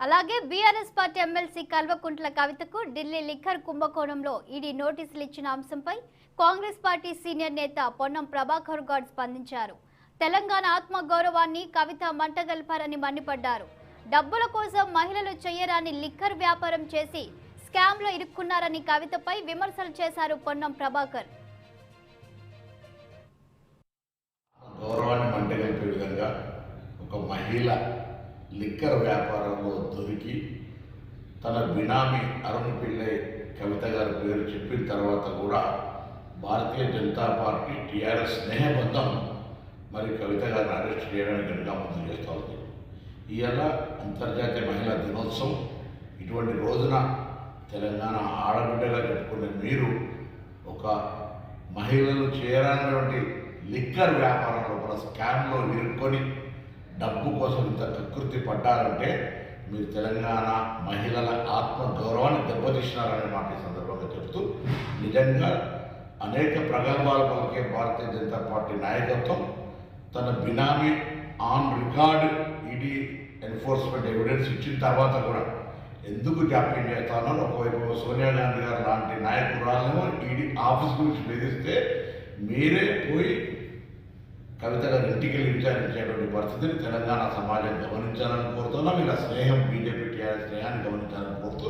అలాగే BRS party MLC Kalvakuntla కవితకు ఢిల్లీ లిఖర్ కుంభకోణంలో ఈడీ నోటీసులు ఇచ్చిన అంశంపై కాంగ్రెస్ పార్టీ సీనియర్ నేత పొన్నం ప్రభాకర్ గౌడ్ స్పందించారు. తెలంగాణ ఆత్మ గౌరవాన్ని కవిత మంటగలిపారని మండిపడ్డారు. డబ్బుల కోసం మహిళలు చేయరాని లిక్కర్ వ్యాపారం చేసి స్కామ్లో ఇరుక్కున్నారని కవితపై విమర్శలు చేశారు పొన్నం ప్రభాకర్. గౌరవాన్ని మంటగలిపే విధంగా ఒక మహిళ లిక్కర్ వ్యాపారంలో దొరికి తన బినామీ అరుణ్ పిల్లై కవిత గారి పేరు చెప్పిన తర్వాత కూడా భారతీయ జనతా పార్టీ టీఆర్ఎస్ స్నేహబంధం మరి కవిత గారిని అరెస్ట్ చేయడానికి కనుక ముందు చేస్తూ ఉంది. ఇవాళ అంతర్జాతీయ మహిళా దినోత్సవం ఇటువంటి రోజున తెలంగాణ ఆడబిడ్డగా చెప్పుకునే మీరు ఒక మహిళలు చేయరానటువంటి లిక్కర్ వ్యాపారంలో కూడా స్కామ్లో ఇరుక్కొని డబ్బు కోసం ఇంత కకృతి పడ్డారంటే మీరు తెలంగాణ మహిళల ఆత్మగౌరవాన్ని దెబ్బతీసినారనే మాట ఈ సందర్భంగా చెబుతూ నిజంగా అనేక ప్రగల్భాలు పలికే భారతీయ జనతా పార్టీ నాయకత్వం తన benami on record ED enforcement evidence ఇచ్చిన తర్వాత కూడా ఎందుకు జాప్యం చేస్తానో ఒకవైపు సోనియా గాంధీ గారు లాంటి నాయకురాలను ఈడీ ఆఫీస్ గురించి బెదిరిస్తే మీరే పోయి కవిత గారు ఇంటికి వెళ్ళి విచారించేటువంటి పరిస్థితిని తెలంగాణ సమాజం గమనించాలని కోరుతున్నాం. ఇలా స్నేహం బీజేపీ టీఆర్ఎస్ స్నేహాన్ని గమనించాలని కోరుతూ